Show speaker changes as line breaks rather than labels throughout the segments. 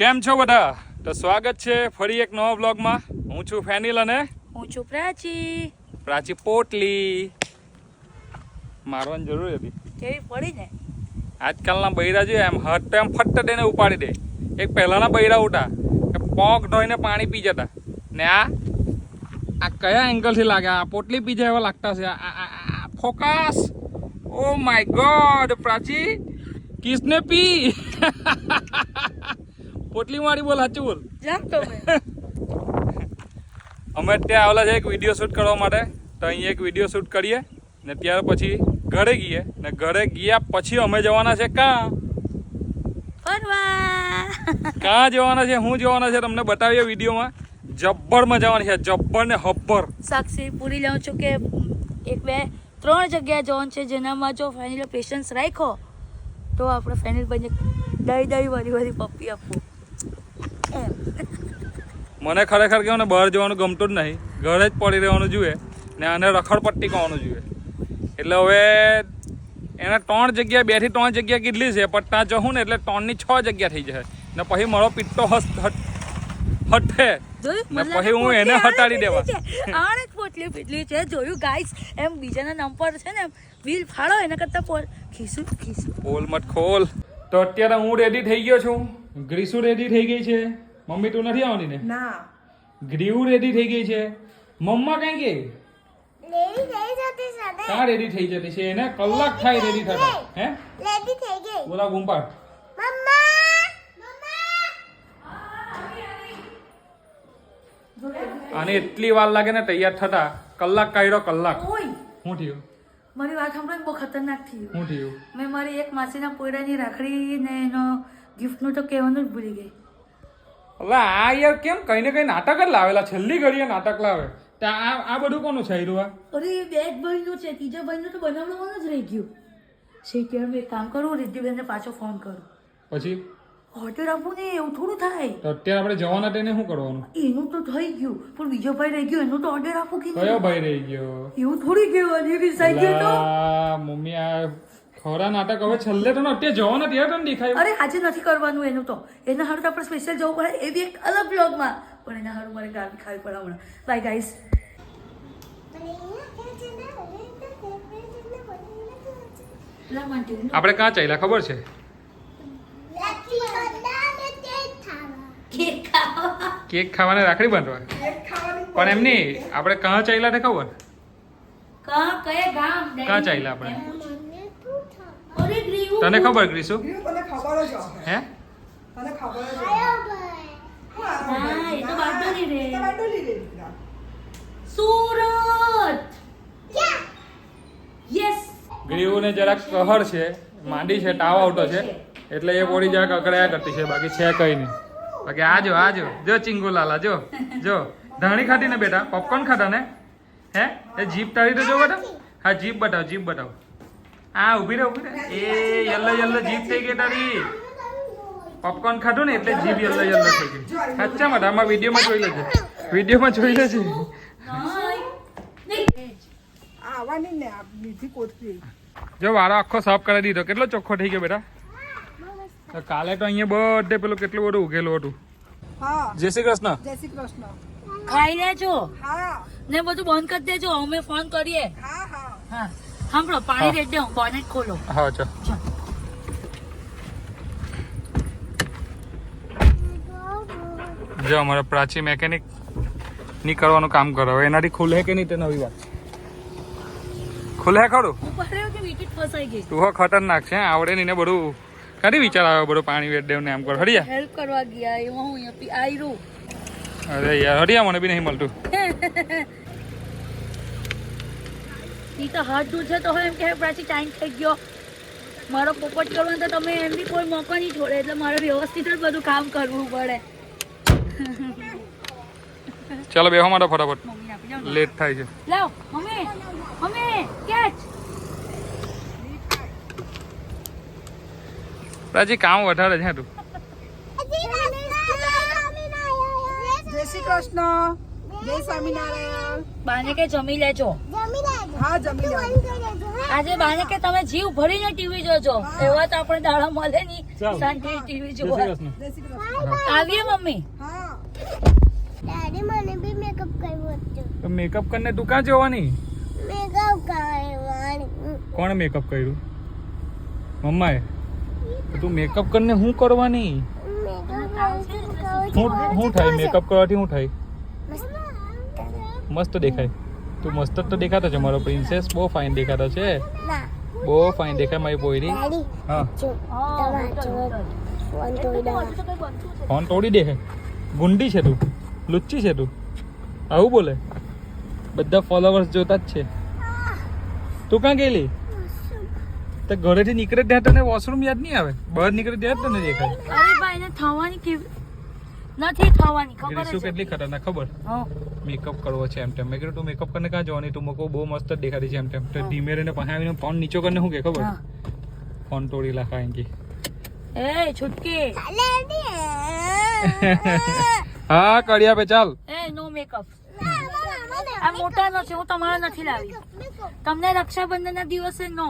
કેમ છો બધા? તો સ્વાગત છે ફરી એક નવા બ્લોગમાં હું છું ફેનિલ અને
હું છું પ્રાચી.
પ્રાચી પોટલી. મારવાની જરૂર હતી.
કેવી પડી ને?
આજકાલના બૈરા જોઈએ એમ હટ એમ ફટ દઈને ઉપાડી દે. એક પહેલાના બૈરા ઉઠા કે પોંક ધોઈને પાણી પી જતા. ને આ આ કયા એંગલથી લાગે? આ પોટલી પી જાય એવા લાગતા છે. Focus! Oh my god Prachi કિસને પી? પોટલી મારી બોલ સાચું બોલ.
જામ તો
અમે ત્યાં આવેલા છે એક વીડિયો શૂટ કરવા માટે. તો અહીં એક વીડિયો શૂટ કરીએ ને ત્યાર પછી ઘરે ગઈએ. ને ઘરે ગયા પછી અમે જવાના છે કાં? કાં જવાના છે? હું જવાના છે તમને બતાવીએ વિડીયોમાં. જબ્બરમાં જવાની છે. જબ્બર ને હબ્બર.
સાક્ષી પૂરી લઉં છું કે એક બે ત્રણ જગ્યા જવાનું છે. જેનામાં જો ફાઇનલ પેશન્સ રાખો તો આપણે ફાઇનલ બને. દઈ દઈ વાળી વાળી પપ્પી આપવું
મને ખરેખર કેવું ને બહાર જવાનું ગમતું જ નહીં. ઘરે જ પડી રહેવાનું જોઈએ ને આને રખડપટ્ટી કરવાનું જોઈએ એટલે હવે એને ત્રણ જગ્યા બેથી ત્રણ જગ્યા કેટલી છે પણ ત્યાં જવું ને એટલે ત્રણની છ જગ્યા થઈ જાય ને પછી મારો પિત્તો હસ્ત હટ ને પછી હું એને હટાડી દેવા.
આણે જ પોટલી પીટલી છે. જોયું ગાઈસ એમ બીજાના નામ પર છે ને વ્હીલ ફાળો એના કરતા પોલ ખીસું ખીસું.
ખોલ મત ખોલ. તો અત્યારે હું રેડી થઈ ગયો છું. ગ્રીસુ રેડી થઈ ગઈ છે? મમ્મી તું નથી આવવાની ને?
ના.
ગ્રીવ રેડી થઈ ગઈ છે? મમ્મા કઈ કે
લેડી થઈ જતી સાથે
ક્યાં રેડી થઈ જતી છે? એને કલાક થાય રેડી થતા. હે?
લેડી થઈ ગઈ.
બોલા ગુંપાટ
મમ્મા! મમ્મા
એટલી વાર લાગે ને તૈયાર થતા. કલાક કાઢ્યો કલાક. શું થયું?
મારી વાત સાંભળો બહુ ખતરનાક થયું.
શું થયું?
મેં મારી એક માસીના પોયડાની રાખડી ને એનો ગિફ્ટનું તો કહેવાનું જ ભૂલી ગઈ.
હવે આ યાર કેમ કઈ ને કઈ નાટક જ લાવેલા છેલ્લી ઘડીએ નાટક લાવે. આ આ બધું કોનું છે આ
અરે બે જ ભાઈનું છે ત્રીજા ભાઈનું તો બનાવવાનું જ રહી ગયું. છે કે અમે કામ કરું રિદ્ધિબેનને પાછો ફોન કરું.
પછી?
ઓર્ડર આપું ને એવું થોડું થાય.
તો અત્યારે આપણે જવાના તેને શું કરવાનું?
એનું તો થઈ ગયું પણ બીજો ભાઈ રહી ગયો એનું તો ઓર્ડર આપું કે
કયો ભાઈ રહી ગયો?
એવું થોડી કહેવાનું રિસાઈ ગયો તો?
મમ્મી આ ખોરા નાટક હવે છેલ્લે તો અત્યારે ને ત્યારે તને દેખાય.
અરે આજે નથી કરવાનું એનું તો. એના હારું તો આપણે સ્પેશિયલ જવું પડે એ બી એક અલગ બ્લોગમાં પણ એના હારું મારે ગાળ ખાવી પડે હમણાં. બાય ગાઈસ
આપણે કાં ચાલ્યા? ખબર છે?
લકી કંદા ને તે થાવા
કેક
કેક ખાવાને રાખડી બાંધવા પણ એમ નહીં આપણે કાં ચાલ્યા ને ખબર?
કા કયા ગામ?
કાં ચાલ્યા આપણે
મને તું થાવા
અરે ગ્રીવ
તને ખબર ક્રિશુ
ગયું તને ખબર જ
હે?
તને ખબર જ
આયો
હા એ તો બારડોલી રે.
તે રે
સુરત. યસ
ગ્રીવને જરાક કહર છે માંડી છે તાવ આવતો છે એટલે એ બોડી જરાક અકળાયા કરતી છે બાકી છે કઈ નહીં. બાકી આજો આજો જો ચિંગુ લાલા જો જો. ધાણી ખાધી ને બેટા? પોપકોર્ન ખાધા ને? હે? એ જીપ તારી તો જો બેટા. હા જીપ બતાવ જીપ બતાવ. હા ઊભી રહે ઊભી રહે. એ યલ્લો યલ્લો જીભ થઈ ગઈ તારી. પોપકોર્ન ખાધું ને એટલે જીભ યલ્લો યલ્લો થઈ ગઈ. સાચા માટે આમાં વિડીયોમાં જોઈ લેજે. વિડીયોમાં જોઈ લેજે.
આવવાની ને બીજી કોથળી.
જો વાળો આખો સાફ કરી દીધો. કેટલો ચોખ્ખો થઈ ગયો બેટા? કાલે તો અહીંયા બધે પેલું કેટલું બધું ઉગેલું હતું.
હા.
જય શ્રી કૃષ્ણ.
જય શ્રી કૃષ્ણ.
ખાઈ લેજો.
હા.
ને બધું બંધ કરી દેજો. અમે ફોન કરીએ.
હા હા.
હા. સાંભળો પાણી. રેડ દઉં બોનેટ ખોલો.
હા ચો. જો અમારા પ્રાચી મેકેનિકની કરવાનું કામ કરો. હવે એનાથી ખુલે કે નહીં તે નવી વાત. ખુલે ખરું? તું ખતરનાક છે આવડે નહીં ને બધું. કદી વિચાર આવે બધું પાણી વેટ દેવ ને એમ કરો? હરિયા.
હેલ્પ કરવા ગયા એમાં હું અહીંયા
અરે યાર હરિયા મને બી નહીં મળતું.
ઈ તો હાથ દૂર છે તો હવે એમ કે પ્રાચી ટાઈમ થઈ ગયો. મારો પોપટ કરવો તો તમે એમ બી કોઈ મોકો નહીં છોડે એટલે મારે વ્યવસ્થિત જ બધું કામ કરવું પડે.
ચાલો બેહો માટે ફટાફટ. લેટ થાય છે.
લાવ મમ્મી મમ્મી કેચ.
પ્રાચી કામ વધારે છે તું.
જય શ્રી કૃષ્ણ. જય સ્વામિનારાયણ.
બાને કે જમી લેજો.
જમી
આજે બાને કે તમે જીવ ભરીને ટીવી જોજો. એવા તો આપણે દાડા મળે નહીં. શાંતિ ટીવી જોવા. આવીએ મમ્મી.
મને બી મેકઅપ કર્યો
તો મેકઅપ કરીને તું ક્યાં જવાની?
મેકઅપ કરવાની.
કોણ મેકઅપ કર્યું? મમ્માએ? તું મેકઅપ કરીને શું કરવાની? હું હું થાય? મેકઅપ કરવાથી હું થાય? મસ્ત દેખાય. તું મસ્ત તો દેખાતો છે. મારો પ્રિન્સેસ બહુ ફાઇન દેખાતો છે. બહુ ફાઇન દેખાય મારી પોયરી હા.
ફોન તોડી
દે. ગુંડી છે તું. લુચ્ચી છે તું. આવું બોલે. બધા ફોલોવર્સ જોતા જ છે. તું ક્યાં ગયેલી? તો ઘરેથી નીકળે ત્યાં તને વોશરૂમ યાદ નહીં આવે? બહાર નીકળે ત્યાં તને દેખાય.
અરે ભાઈ થવાની નથી થવાની ખબર
કેટલી ખતરનાક ખબર?
હા.
મેકઅપ કરવો છે એમ તેમ. મેં કીધું તું મેકઅપ કરીને કાં જવાની? તું મૂકો બહુ મસ્ત જ દેખાડી છે એમ તેમ. તો ધીમે રહીને પાસે આવીને ફોન નીચો કરીને શું કે ખબર? ફોન તોડી લાખા એમ કે
એ છુટકી.
હા કડિયા પે ચાલ.
એ નો મેકઅપ આ મોટા નો છે હું તમારા નથી લાવી. તમને રક્ષાબંધન ના દિવસે નો.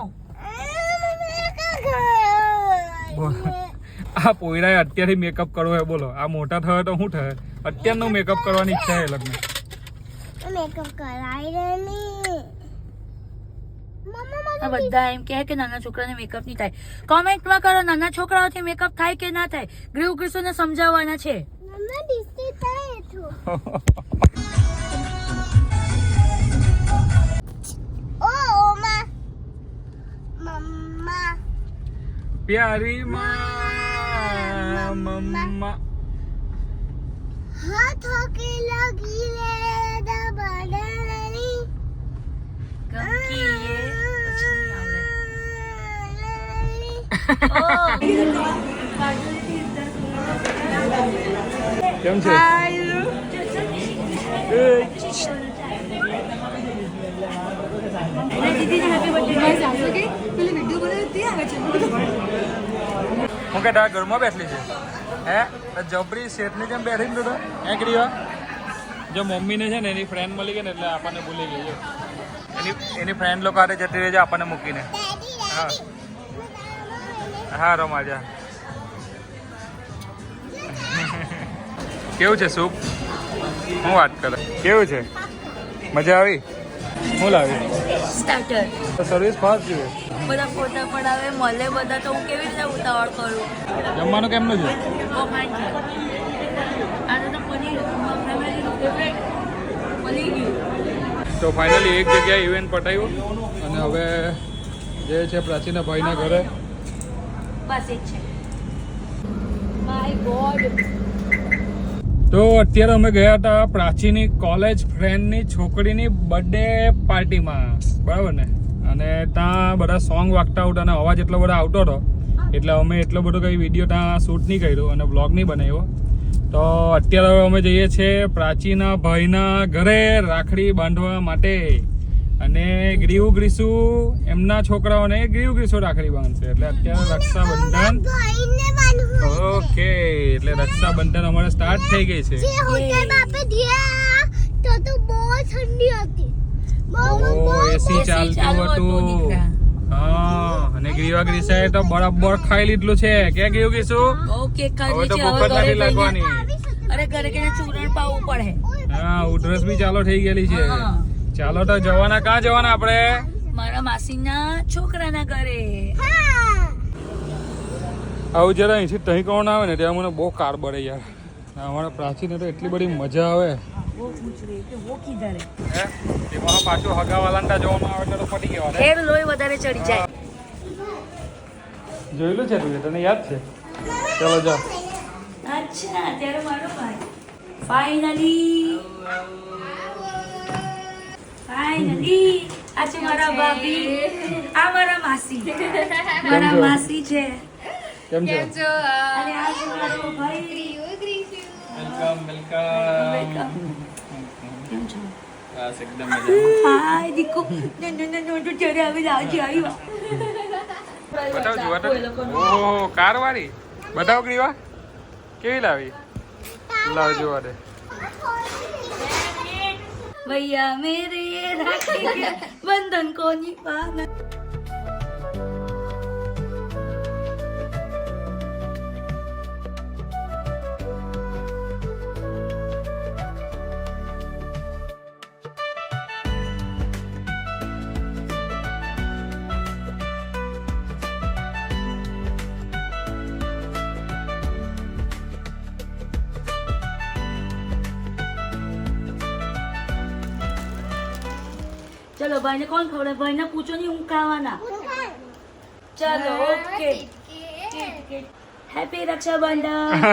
આ પોયરાએ અત્યારે મેકઅપ કરવો હે બોલો. આ મોટા થયો તો શું થાય અત્યારનું મેકઅપ કરવાની ઈચ્છા છે લગ્ન.
નાના છોકરાને મેકઅપ થાય. કે ના થાય. ગૃહ
કૃષ્ણને
પ્યારી કેમ હું કે તારા ઘરમાં બેઠલી છે? હે? જબરી શેઠની જેમ બેઠી ને તું તો? એ કરી જો મમ્મીને છે ને એની ફ્રેન્ડ મળી ગઈ ને એટલે આપણને ભૂલી ગઈ છે. એની એની ફ્રેન્ડ લોકો આરે જતી રહે છે આપણને મૂકીને. હા. હા રમાજા કેવું છે સૂપ હું વાત કરે? કેવું છે? મજા આવી? હું લાવી?
સ્ટાર્ટર
સર્વિસ ફાસ્ટ જોઈએ.
બધા ફોટા પડાવે મળે બધા તો હું કેવી રીતે ઉતાવળ કરું?
જમવાનું કેમનું છે.
તો
ફાઇનલી એક જગ્યાએ ઇવેન્ટ પટાયું અને હવે જે છે પ્રાચીના ભાઈના ઘરે. તો અત્યારે અમે ગયા હતા પ્રાચીની કોલેજ ફ્રેન્ડની છોકરીની બર્થડે પાર્ટીમાં બરાબર ને? અને ત્યાં બધા સોંગ વાગતા આવતા અને અવાજ એટલો બધો આવતો હતો. એટલે અમે એટલો બધો કંઈ વીડિયો ત્યાં શૂટ નહીં કર્યો અને બ્લોગ નહીં બનાવ્યો. તો અત્યારે હવે અમે જઈએ છીએ પ્રાચીના ભાઈના ઘરે રાખડી બાંધવા માટે. અને ગ્રીવ ગ્રીસુ એમના છોકરાઓને ગ્રીવ ગ્રીસુ રાખડી બાંધશે. એટલે અત્યારે રક્ષાબંધન. ઓકે એટલે રક્ષાબંધન અમારે સ્ટાર્ટ થઈ ગઈ છે.
તો
એસી ચાલતું
હતું
હા. અને ગ્રીવાગરી સાહેબ તો બરાબર ખાઈ લીધું છે. કે ગયું કીશું
ઓકે ખાઈ
તો ભૂખ જ નથી લાગવાની.
અરે ઘરે કે ચૂરણ પાવું પડે.
હા ઉધરસ બી ચાલો થઈ ગયેલી છે. ચાલો તો જવાના કા જવાના આપણે?
મારા માસીના છોકરાના ઘરે.
આવું જરા અહીંથી તહીં કોણ આવે ને ત્યાં મને બહુ કાર બળે યાર. અમારા પ્રાચીને તો એટલી બધી મજા આવે. પાછું હગા હગાવાલાંટા જોવામાં આવે તો પડી ગયો
લોહી વધારે ચડી જાય.
જોયેલું છે તું તને યાદ છે? ચલો જાઓ.
અચ્છા અત્યારે મારો ભાઈ. ફાઈનલી ફાઈનલી આ છે મારા ભાભી. આ મારા માસી. મારા માસી છે.
કેમ છો?
અને આ છે મારો ભાઈ.
વેલકમ વેલકમ
કેમ છો?
બસ એકદમ મજામાં.
હાય દીકુ. નો નો નો નો જરા આવી આવ્યો
બતાવ જુઓ ઓહો કાર વાળી બતાવો ગ્રીવા. કેવી લાવી?
લાવ જુઓ દે. ભૈયા મેરે રાખી બંધન કોની પાના ચલો ભાઈને કોણ ખવડાવે? ભાઈને પૂછો નહીં હું ખાવાના. ચલો ઓકે. હેપી રક્ષાબંધન.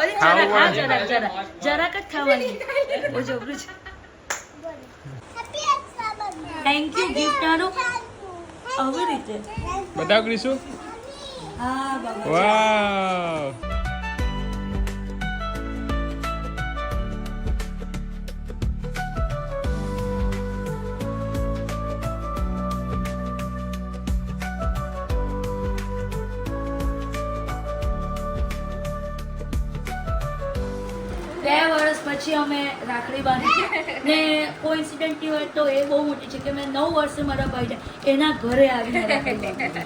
અરે જરાક હા જરાક જરાક. જરાક જ ખાવાની. થેન્ક યુ ગિફ્ટ આનું આવી રીતે.
બધા કરીશું?
હા પછી અમે રાખડી બાંધી ને કોઇન્સિડન્ટલી હોય તો એ બહુ મોટી છે કે મેં નવ વર્ષે મારા ભાઈ એના ઘરે આવીને રાખડી બાંધી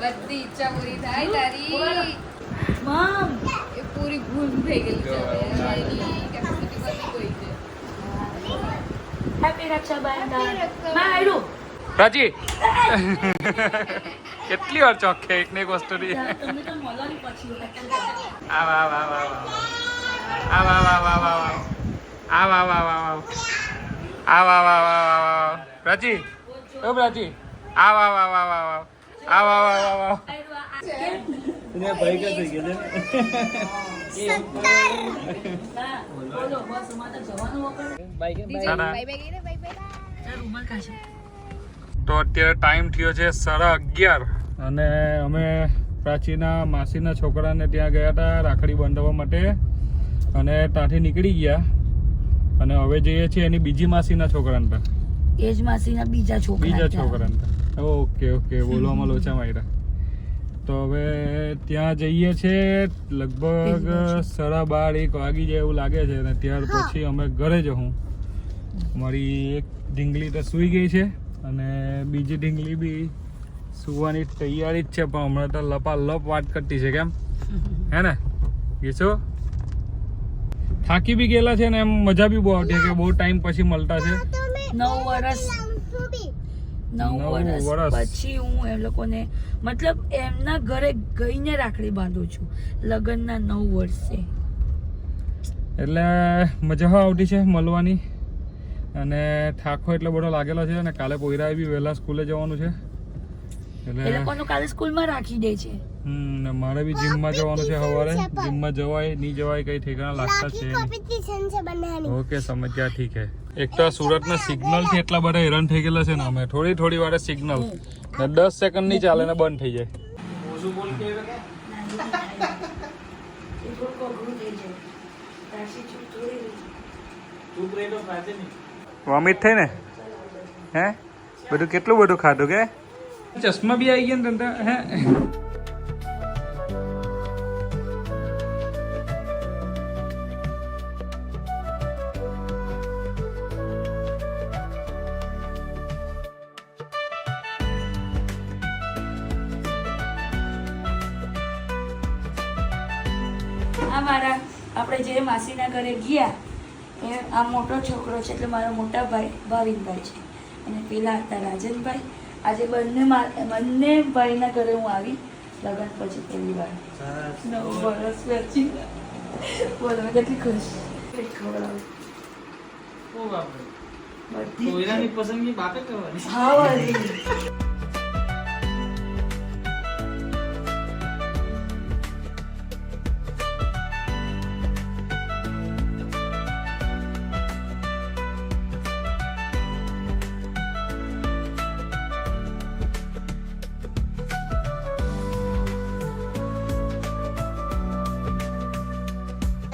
બધી ઈચ્છા પૂરી થાય તારી.
મામ.
એ પૂરી ભૂલ થઈ ગઈ છે.
હેપી રક્ષાબંધનમાં આયરું
રાજી. કેટલી વાર ચોખ્ખે એક ને એક વસ્તુ આવ આવ આવ આવ આવ આવ આવ આવ આવ આવ આવ આવ આવ આવ આવ આવ આવ રાજી ઓ રાજી આવ આવ આવ આવ આવ આવ આવ આવ આવ
બાય બાય
ચાલ રૂમાલ કાઢો
તો અત્યારે ટાઈમ થયો છે સાડા અગિયાર અને અમે પ્રાચીના માસીના છોકરાને ત્યાં ગયા હતા રાખડી બાંધવા માટે અને ત્યાંથી નીકળી ગયા. અને હવે જઈએ છીએ એની બીજી માસીના છોકરાને ત્યાં
એ જ માસીના બીજા છોકરા
બીજા. છોકરાને ત્યાં ઓકે ઓકે બોલવામાં લોચા માર્યા. તો હવે ત્યાં જઈએ છીએ લગભગ સાડા બાર એક વાગી જાય એવું લાગે છે. અને ત્યાર પછી અમે ઘરે જવું મારી એક ઢીંગલી તો સૂઈ ગઈ છે. અને બીજી ઢીંગલી બી સુવાની તૈયારી જ છે પણ હમણાં તો લપા લપ વાત કરતી છે કેમ? હે ને? ગીસો? થાકી બી ગયેલા છે ને એમ મજા બી બહુ આવતી છે કે બહુ ટાઈમ પછી મળતા છે.
નવ વર્ષ નવ વર્ષ પછી હું એ લોકોને મતલબ એમના ઘરે ગઈને રાખડી બાંધું છું. લગ્નના નવ વર્ષે.
એટલે મજા આવતી છે મળવાની. અને થાકો એટલો બધો લાગેલો છે અને કાલે પોયરાએ બી વહેલા સ્કૂલે જવાનું છે.
એ લોકોનું કાલે સ્કૂલમાં રાખી દે છે.
હમ મારે બી જીમમાં જવાનું છે સવારે જીમમાં જવાય નહીં જવાય કઈ ઠેકાણા લાગતા છે ઓકે સમજ્યા ઠીક હે. એક તો સુરતના સિગ્નલથી એટલા બધા હેરાન થઈ ગયેલા છે ને અમે. થોડી થોડી વારે સિગ્નલ ને દસ સેકન્ડ નહીં ચાલે ને બંધ થઈ જાય.
થોડી રહી.
વોમિટ થઈ ને? હે? બધું કેટલું બધું ખાધું કે? ચશ્મા બી આવી ગયા ને તને
મારા, આપણે જે માસીના ઘરે ગયા, એ આ મોટો છોકરો છે, એટલે મારો મોટા ભાઈ ભાવિનભાઈ છે. અને પેલા હતા રાજનભાઈ આજે બંને બંને ભાઈના ઘરે હું આવી લગ્ન પછી પહેલી વાર. નવ વર્ષ પછી બોલો મેં કેટલી ખુશ. કેટલી ખવડાવું બધી
પસંદગી બાપે કરવાની.
હા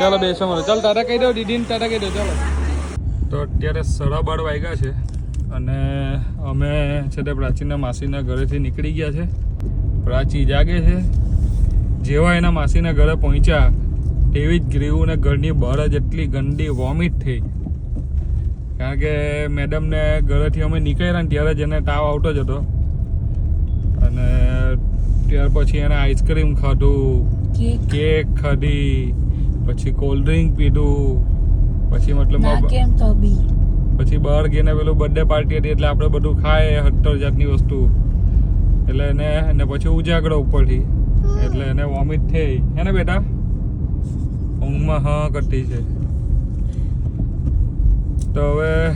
ચાલો બેસો મળે ચાલ ટાટા કહી દો દીદીને ટાટા કહી દો ચાલો. તો અત્યારે સાડા બાર વાગ્યા છે અને અમે છે તે પ્રાચીનના માસીના ઘરેથી નીકળી ગયા છે. પ્રાચી જાગે છે. જેવા એના માસીના ઘરે પહોંચ્યા તેવી જ ગ્રીવને ઘરની બહાર જ એટલી ગંદી વોમિટ થઈ. કારણ કે મેડમને ઘરેથી અમે નીકળ્યા ને ત્યારે જ એને તાવ આવતો જ હતો. અને ત્યાર પછી એને આઈસ્ક્રીમ ખાધું
કેક.
કેક ખાધી. પછી કોલ્ડ ડ્રિંક પીધું. પછી મતલબ
કેમ તો બી?
પછી બહાર ગઈને પેલું બર્થડે પાર્ટી હતી એટલે આપણે બધું ખાય હત્તર જાતની વસ્તુ. એટલે એને એને પછી ઉજાગરો ઉપરથી. એટલે એને વોમિટ થઈ. હે ને બેટા? ઊંઘમાં હા કરતી છે. તો હવે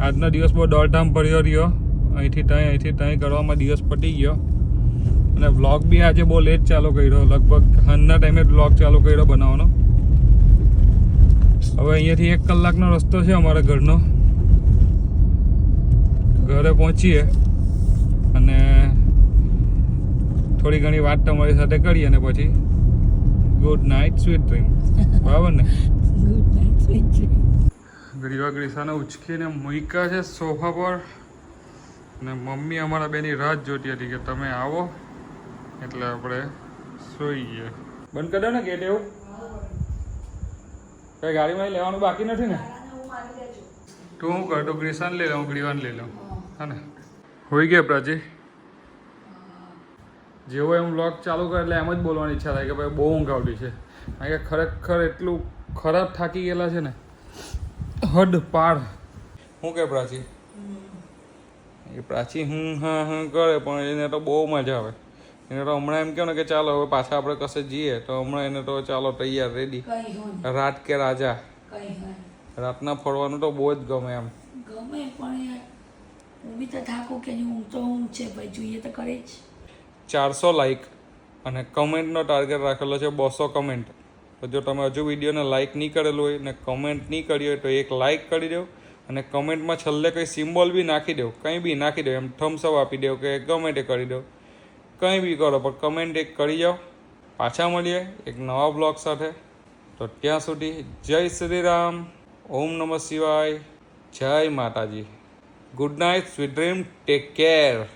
આજનો દિવસ બહુ દોડધામ ભર્યો રહ્યો. અહીંથી ત્યાં અહીંથી ત્યાં કરવામાં દિવસ પટી ગયો. અને વ્લોગ બી આજે બહુ લેટ ચાલુ કર્યો. લગભગ હાલના ટાઈમે વ્લોગ ચાલુ કર્યો બનાવવાનો. હવે અહીંયાથી એક કલાકનો રસ્તો છે અમારા ઘરનો. ઘરે પહોંચીએ અને થોડી ઘણી વાત તમારી સાથે કરીએ અને પછી ગુડ નાઇટ સ્વીટ ડ્રીમ. બરાબર ને?
Good night sweet dream.
ગરીવા ગ્રીસાને ઉચકીને મૂક્યા છે સોફા પર. અને મમ્મી અમારા બેની રાહ જોતી હતી કે તમે આવો એટલે આપણે સોઈએ. બંધ કરી દો ને ગેટ એવું. કઈ ગાડીમાં લેવાનું બાકી નથી ને? તું હું કર તો ગ્રીસાન લઈ લઉં ગ્રીવાન લઈ લઉં. હા ને? હોઈ ગયા પ્રાચી જેવો એમ વ્લોગ ચાલુ કરે એટલે એમ જ બોલવાની ઈચ્છા થાય કે ભાઈ બહુ ઊંઘ આવતી છે. કારણ કે ખરેખર એટલું ખરાબ થાકી ગયેલા છે ને હદ પાર. શું કે પ્રાચી એ પ્રાચી હું હા હા કરે પણ એને તો બહુ મજા આવે. એને તો હમણાં એમ કહો ને કે ચાલો હવે પાછા આપણે કશે જઈએ તો હમણાં એને તો ચાલો તૈયાર રેડી રાત કે રાજા? રાતના ફરવાનું તો બહુ જ ગમે એમ.
ગમે પણ હું બી તો થાકું કે હું તો ઊંઘ છે ભાઈ જોઈએ તો કરે જ.
ચારસો લાઈક અને કમેન્ટનો ટાર્ગેટ રાખેલો છે બસો કમેન્ટ તો જો તમે હજુ વિડીયોને લાઇક નહીં કરેલું હોય ને કમેન્ટ નહીં કરી હોય તો એક લાઇક કરી દો અને કમેન્ટમાં છેલ્લે કંઈ સિમ્બોલ બી નાખી દો કંઈ બી નાખી દો એમ થમ્સઅપ આપી દો કે ગમે તે કરી દો. કંઈ બી કરો, પણ કમેન્ટ એક કરી જાઓ. પાછા મળીએ એક નવા બ્લોગ સાથે. તો ત્યાં સુધી જય શ્રી રામ ઓમ નમઃ શિવાય, જય માતાજી. Good night sweet dream take care